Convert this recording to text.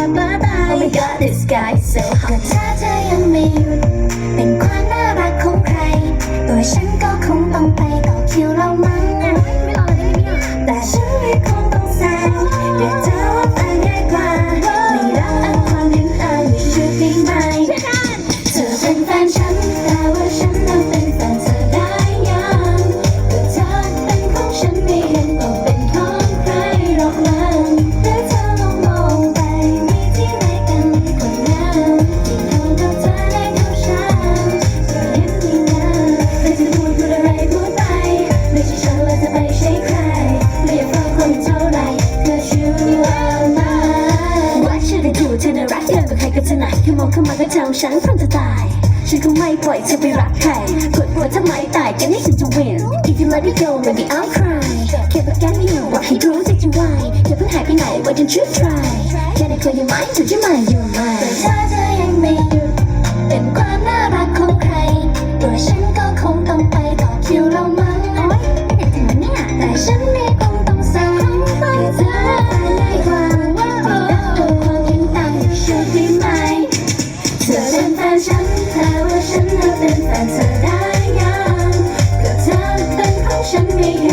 ลุมแล้วจนแทบาตาย Oh my god this guy is so hot ก็ถ้าเธอยังไม่หยุดเป็นความน่ารักของใคร ตัวฉันก็คงต้องไปต่อคิวเรามั้งไม่รอเลยม่รอแต่ฉันไม่คงต้องแซงเดี๋ยวเธอว่าแฟนง่ายกว่าไม่รักอันความเห็นอานไม่ชื่อได้ไหมเธอเป็นแฟนฉันแต่ว่าฉันนั้นเป็นแฟนเธอได้ยังก็เธอเป็นของฉันไม่เห็นต้องเป็นของ ใครก็จะไหนแค่มองเข้ามาก็เจ้าฉันฟันจะตาย ฉันก็ไม่ปล่อยเธอไปรักใครกดหัวทำไมตายกันให้ฉันจะ win If you let me go maybe I'll cry แค่ประกันไม่อยู่ว่าให้รู้ใจจะวายอย่าเพิ่งหายไปไหน why don't you try Can I clear your mind เธอจะ mind your mind แต่ถ้าเธอยังไม่ ฉันเธอว่าฉันเธเป็นแฟนเธอได้ยังก็เธอเป็นของฉันไม่